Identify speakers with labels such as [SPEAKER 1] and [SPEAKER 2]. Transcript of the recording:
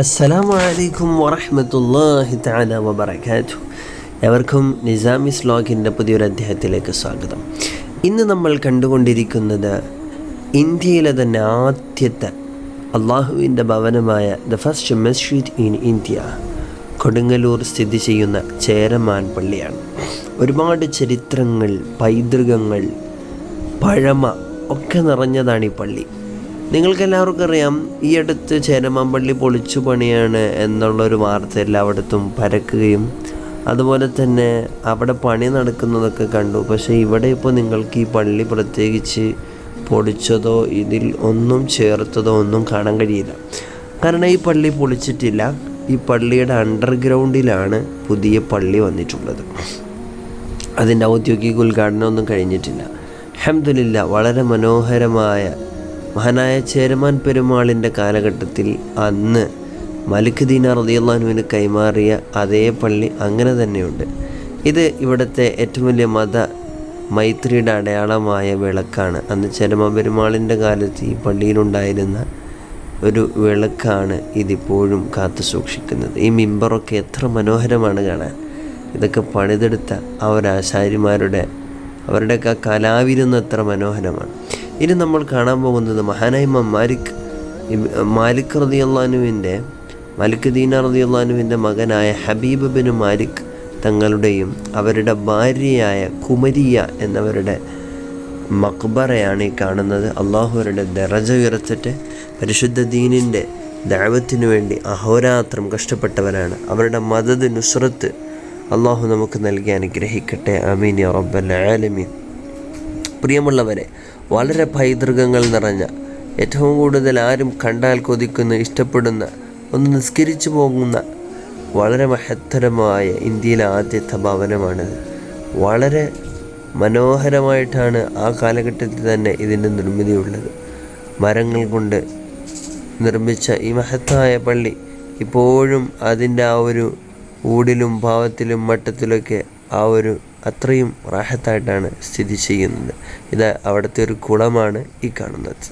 [SPEAKER 1] അസ്സലാമു അലൈക്കും വറഹ്മത്തുള്ളാഹി തആല വബറകാതുഹു. എവർക്കും നിസാമിസ് ലോഗിന്റെ പുതിയൊരു അധ്യായത്തിലേക്ക് സ്വാഗതം. ഇന്ന് നമ്മൾ കണ്ടുകൊണ്ടിരിക്കുന്നത് ഇന്ത്യയിലെ തന്നെ ആദ്യത്തെ അള്ളാഹുവിന്റെ ഭവനമായ the first masjid in India Kodungallur സ്ഥിതി ചെയ്യുന്ന ചേരമാൻ പള്ളിയാണ്. ഒരുപാട് ചരിത്രങ്ങൾ പൈതൃകങ്ങൾ പഴമ ഒക്കെ നിറഞ്ഞതാണ് ഈ പള്ളി. നിങ്ങൾക്കെല്ലാവർക്കും അറിയാം ഈ അടുത്ത് ചേരമാമ്പള്ളി പൊളിച്ചു പണിയാണ് എന്നുള്ളൊരു വാർത്ത എല്ലായിടത്തും പരക്കുകയും അതുപോലെ തന്നെ അവിടെ പണി നടക്കുന്നതൊക്കെ കണ്ടു. പക്ഷേ ഇവിടെ ഇപ്പോൾ നിങ്ങൾക്ക് ഈ പള്ളി പ്രത്യേകിച്ച് പൊളിച്ചതോ ഇതിൽ ഒന്നും ചേർത്തതോ ഒന്നും കാണാൻ കഴിയില്ല. കാരണം ഈ പള്ളി പൊളിച്ചിട്ടില്ല. ഈ പള്ളിയുടെ അണ്ടർഗ്രൗണ്ടിലാണ് പുതിയ പള്ളി വന്നിട്ടുള്ളത്. അതിന്റെ ഔദ്യോഗിക ഉദ്ഘാടനമൊന്നും കഴിഞ്ഞിട്ടില്ല. അഹമ്മദില്ല വളരെ മനോഹരമായ മഹാനായ ചേരമാൻ പെരുമാളിന്റെ കാലഘട്ടത്തിൽ അന്ന് മലിക് ദീന റതിയുള്ളാനുവിന് കൈമാറിയ അതേ പള്ളി അങ്ങനെ തന്നെയുണ്ട്. ഇത് ഇവിടുത്തെ ഏറ്റവും വലിയ മത മൈത്രിയുടെ അടയാളമായ വിളക്കാണ്. അന്ന് ചരമ പെരുമാളിന്റെ കാലത്ത് ഈ പള്ളിയിലുണ്ടായിരുന്ന ഒരു വിളക്കാണ് ഇതിപ്പോഴും കാത്തു സൂക്ഷിക്കുന്നത്. ഈ മിമ്പറൊക്കെ എത്ര മനോഹരമാണ് കാണാൻ. ഇതൊക്കെ പണിതെടുത്ത ആ ഒരു ആശാരിമാരുടെ അവരുടെയൊക്കെ കലാവിരുന്ന് എത്ര മനോഹരമാണ്. ഇനി നമ്മൾ കാണാൻ പോകുന്നത് മഹാനായ ഇമാം മാലിക് മാലിക് റതിയുള്ളാനുവിന്റെ മലിക് ദീന റതിയുള്ളാനുവിന്റെ മകനായ ഹബീബ് ബിൻ മാലിക് തങ്ങളുടെയും അവരുടെ ഭാര്യയായ കുമരിയ എന്നവരുടെ മക്ബറയാണ് ഈ കാണുന്നത്. അള്ളാഹുവരുടെ ദറജ ഉയർത്തിട്ട് പരിശുദ്ധ ദീനിന്റെ ദൈവത്തിനു വേണ്ടി അഹോരാത്രം കഷ്ടപ്പെട്ടവരാണ്. അവരുടെ മദത് നുസ്രത്ത് അള്ളാഹു നമുക്ക് നൽകി അനുഗ്രഹിക്കട്ടെ. അമീൻ റബ്ബൽ ആലമീൻ. പ്രിയമുള്ളവരെ വളരെ പൈതൃകങ്ങൾ നിറഞ്ഞ ഏറ്റവും കൂടുതൽ ആരും കണ്ടാൽ കൊതിക്കുന്ന ഇഷ്ടപ്പെടുന്ന ഒന്ന് നിസ്കരിച്ചു പോകുന്ന വളരെ മഹത്തരമായ ഇന്ത്യയിലെ ആദ്യത്തെ ഭവനമാണിത്. വളരെ മനോഹരമായിട്ടാണ് ആ കാലഘട്ടത്തിൽ തന്നെ ഇതിന്റെ നിർമ്മിതിയുള്ളത്. മരങ്ങൾ കൊണ്ട് നിർമ്മിച്ച ഈ മഹത്തായ പള്ളി ഇപ്പോഴും അതിന്റെ ആ ഒരു ഊടിലും ഭാവത്തിലും മട്ടത്തിലൊക്കെ ആ ഒരു അത്രയും റാഹത്തായിട്ടാണ് സ്ഥിതി ചെയ്യുന്നത്. ഇത് അവിടുത്തെ ഒരു കുളമാണ് ഈ കാണുന്നത്.